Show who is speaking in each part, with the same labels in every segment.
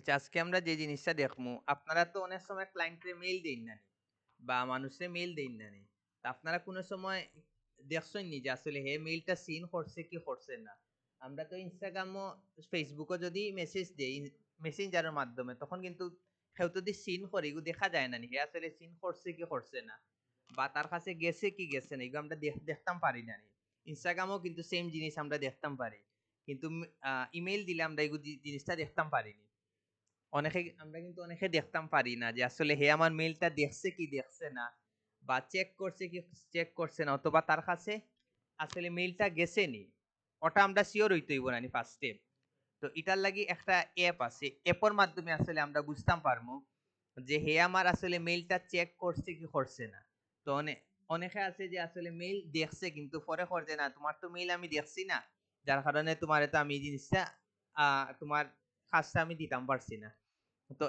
Speaker 1: আচ্ছা আজকে আমরা যে জিনিসটা দেখমু আপনারা তো অনেক সময় ক্লায়েন্টরে মেইল দেন না বা মানুষে মেইল দেন না। তা আপনারা কোনো সময় দেখছেন নি যে আসলে, হে মেইলটা সিন করছে কি করছে না? আমরা তো ইনস্টাগ্রামও ফেসবুকও যদি মেসেজ দেই মেসেঞ্জারের মাধ্যমে, তখন কিন্তু কেউ যদি সিন করে দেখা যায় না নি, হে, আসলে সিন করছে কি করছে না? বা তার কাছে গেছে কি গেছে না এগুলো আমরা দেখ- দেখতাম পারি না নি ইনস্টাগ্রামও কিন্তু সেম জিনিস আমরা দেখতাম পারি। কিন্তু ইমেল দিলে আমরা এগুলো জিনিসটা দেখতাম পারিনি। অনেকে আমরা কিন্তু অনেকে দেখতাম পারি না যে আসলে হে আমার মেইলটা দেখছে কি দেখছে না? বা চেক করছে কি চেক করছে না? অথবা তার কাছে আসলে মেইলটা গেছে নি ওটা আমরা শিওর হইতে হইব না ফার্স্ট স্টেপ তো এটার লাগি একটা অ্যাপ আছে। অ্যাপের মাধ্যমে আসলে আমরা বুঝতাম পারব যে হে আমার আসলে মেইলটা চেক করছে কি করছে না? তো অনেক অনেকে আছে যে আসলে মেইল দেখছে কিন্তু পরে করছে না, তোমার তো মেইল আমি দেখছি না। যার কারণে তোমার তো আমি জিনিসটা তোমার কাজটা আমি দিতাম পারছি না। তো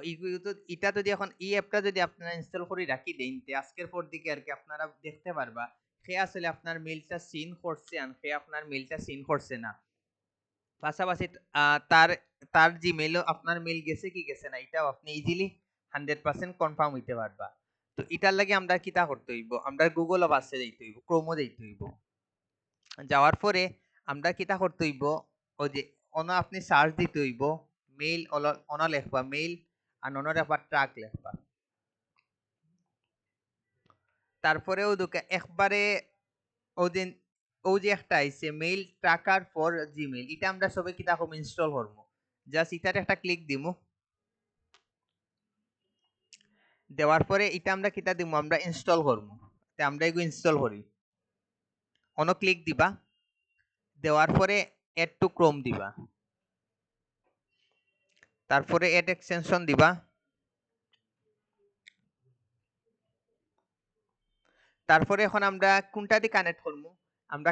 Speaker 1: এটা যদি এখন এই অ্যাপটা যদি আপনারা ইনস্টল করে রাখি দেন, তে আজকের পর দিকে আর কি আপনারা দেখতে পারবা, সে আসলে আপনার মেইলটা সিন করছে আর সে আপনার মেইলটা সিন করছে না। পাশাপাশি তার তার জিমেলও আপনার মেল গেছে কি গেছে না, এটাও আপনি ইজিলি হান্ড্রেড পার্সেন্ট কনফার্ম হইতে পারবা। তো এটার লাগে আমরা কিতা করতে হইব, আমরা গুগল বাসে যাইতে হইব ক্রোমও যাইতে হইব। যাওয়ার পরে আমরা কিতা করতে হইব, ওই যে, অন আপনি সার্চ দিতে হইব মেইল অন লেখবা মেইল আর অন লেখবা ট্রাক লেখবা তারপরেও দুকে একবারে ও যে ও যে একটা আইছে মেইল ট্রাকার ফর জিমেইল এটা আমরা সবাই কিতা কম ইনস্টল করব। জাস্ট এটার একটা ক্লিক দিমু। দেওয়ার পরে এটা আমরা কিতা দিমু? আমরা ইনস্টল করব। তে আমরা এগু ইনস্টল করি। অন ক্লিক দিবা। দেওয়ার পরে এড টু ক্রোম দিবা। তারপরে এড এক্সটেনশন দিবা। তারপরে এখন আমরা কোনটা দিয়ে কানেক্ট করব আমরা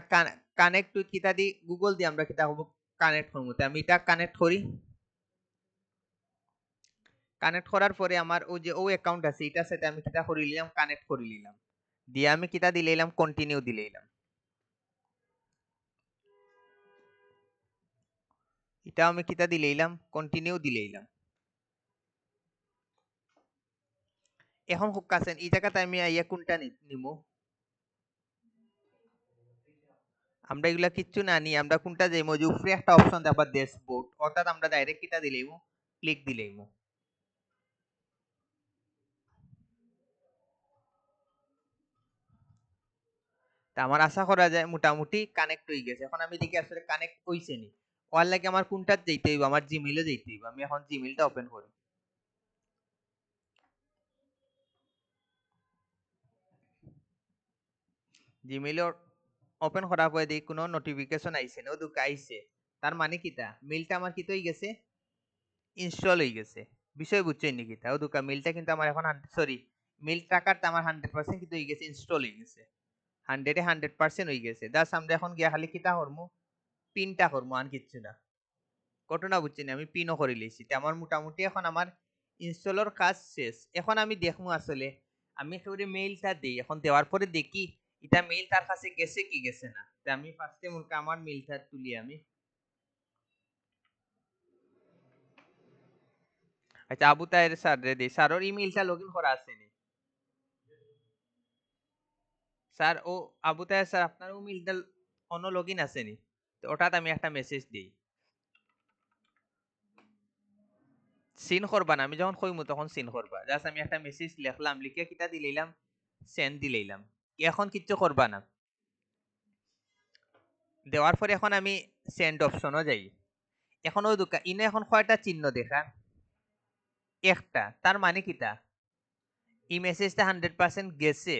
Speaker 1: কানেক্ট উইথ কিতা দি? গুগল দিয়ে আমরা কিতা হব কানেক্ট করব তো আমি এটা কানেক্ট করি। কানেক্ট করার পরে আমার ওই যে ও অ্যাকাউন্ট আছে এটার সাথে আমি কিতা করে নিলাম কানেক্ট করে নিলাম দিয়ে আমি কিতা দিলে এলাম কন্টিনিউ দিলে এলাম এটা আমি কিতা দিলে এলাম কন্টিনিউ দিলে এলাম এখন খুব কাছেন এই জায়গাতে আমি আইয়া কোনটা নি- নিমু? আমরা এগুলা কিচ্ছু না নিয়ে আমরা কোনটা যাইমু যে উপরে একটা অপশন দেখাবার ড্যাশবোর্ড অর্থাৎ আমরা ডাইরেক্ট কিটা দিলেইমু? ক্লিক দিলেইমু। তা আমার আশা করা যায় মোটামুটি কানেক্ট হয়ে গেছে। এখন আমি দেখি আসলে কানেক্ট হইছে নি। ওর লাগে আমার কোনটা যেতে হইব? আমার জিমেইলে যেতে হইব। আমি এখন জিমেইলটা ওপেন করি। জিমেইল ওপেন করার পরে দেখি কোনো নোটিফিকেশন আইছে না দুঃখ আইছে। তার মানে কিটা মেইলটা আমার কি হয়ে গেছে? ইনস্টল হয়ে গেছে। বিষয় বুঝছেন নাকি তা? ও দুঃখা মেইলটা কিন্তু আমার এখন সরি মেইল টাকারটা আমার হান্ড্রেড পার্সেন্ট কিন্তু হয়ে গেছে ইনস্টল হয়ে গেছে। হান্ড্রেডে হান্ড্রেড পার্সেন্ট হয়ে গেছে। দাস আমরা এখন গিয়া খালি কিতা করব পিনটা করব, আর কিচ্ছু না। ঘটনা বুঝছি না, আমি পিনও করে লিয়েছি। তে আমার মোটামুটি এখন আমার ইনস্টলের কাজ শেষ। এখন আমি দেখব আসলে। আমি একেবারে মেইলটা দিই। এখন দেওয়ার পরে দেখি এটা মেইল তার কাছে গেছে কি গেছে না। তে আমি ফার্স্টে মূলকে আমার মেইলটা তুলি আমি। আচ্ছা আবু তাহের স্যার রে দিই। স্যারের ইমেইলটা লগ ইন করা আছে স্যার, ও, আবু তাহের স্যার আপনার ও মেইলটা অন্য লগ ইন আছে নি ওটাতে আমি একটা মেসেজ দিই। সিন করবা না? আমি যখন কইমু তখন সিন করবা জাস্ট আমি একটা মেসেজ লিখলাম, লিখে কিটা দিলাম সেন্ড দিলাম এখন কিচ্ছু করবা না? দেওয়ার পরে এখন আমি সেন্ড অপশনও যাই। এখন ওই দোকান ইনে এখন কয়টা চিহ্ন দেখা। একটা তার মানে কিটা এই মেসেজটা হান্ড্রেড পার্সেন্ট গেছে,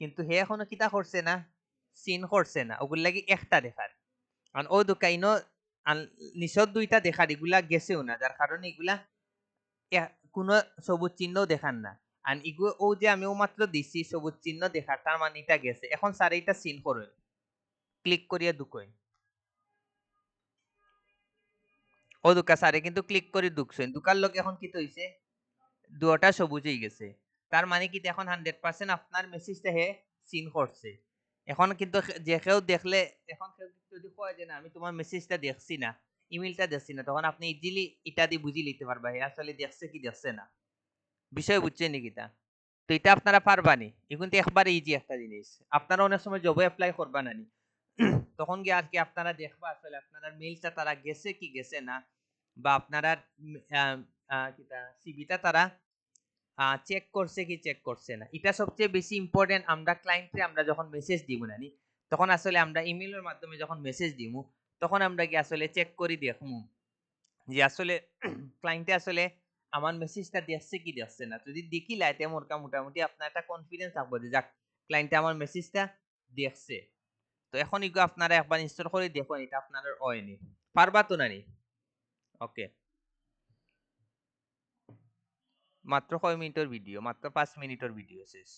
Speaker 1: কিন্তু হে এখনও কিতা করছে না? সিন করছে না? ওগুলো লাগি একটা দেখার কারণ ও দোকান ইনো নিচত দুইটা দেখার এগুলা গেছেও না। যার কারণে এগুলা কোনো সবুজ চিহ্নও দেখান না। আর ইগু ও যে আমি ও মাত্র দিছি সবুজ চিহ্ন দেখার তার মানে এটা গেছে। এখন স্যার এটা সিন করুন ক্লিক করিয়া দুকই। ও দুকা স্যারে কিন্তু ক্লিক করে দুকছেন দুকার লোক এখন কি হইছে দুটা সবুজ হয়ে গেছে। তার মানে কি এখন হান্ড্রেড পার্সেন্ট আপনার মেসেজটা হে সিন করছে এখন কিন্তু যে কেউ দেখলে, এখন যদি কয় যে, না, আমি তোমার মেসেজটা দেখছি না ইমেলটা দেখছি না, তখন আপনি ইজিলি এটা দিয়ে বুঝি নিতে পারবা হে আসলে দেখছে কি দেখছে না? বিষয় বুঝছে নাকি তা তো এটা আপনারা পারবানি এখন তো একবারে ইজি একটা জিনিস। আপনারা অনেক সময় জবে অ্যাপ্লাই করবা নানি তখন গিয়ে আর কি আপনারা দেখবা আসলে আপনারা মেইলটা তারা গেছে কি গেছে না, বা আপনারা সিবিটা তারা চেক করছে কি চেক করছে না। এটা সবচেয়ে বেশি ইম্পর্টেন্ট আমরা ক্লায়েন্টকে আমরা যখন মেসেজ দিব নানি তখন আসলে আমরা ইমেলের মাধ্যমে যখন মেসেজ দিব, তখন আমরা কি আসলে চেক করি দেখমু যে আসলে ক্লায়েন্টে আসলে আমার মেসেজটা দেখছে কি দেখছে না। যদি দেখি লাইতে মোরকা মোটামুটি আপনার একটা কনফিডেন্স থাকব যে যাক ক্লায়েন্টে আমার মেসেজটা দেখছে তো এখন ইগো আপনারা একবার ইনস্টল করে দেখুন, এটা আপনার হয়নি পারবা তো নানি ওকে মাত্র কয় মিনিটের ভিডিও মাত্র পাঁচ মিনিটের ভিডিও শেষ।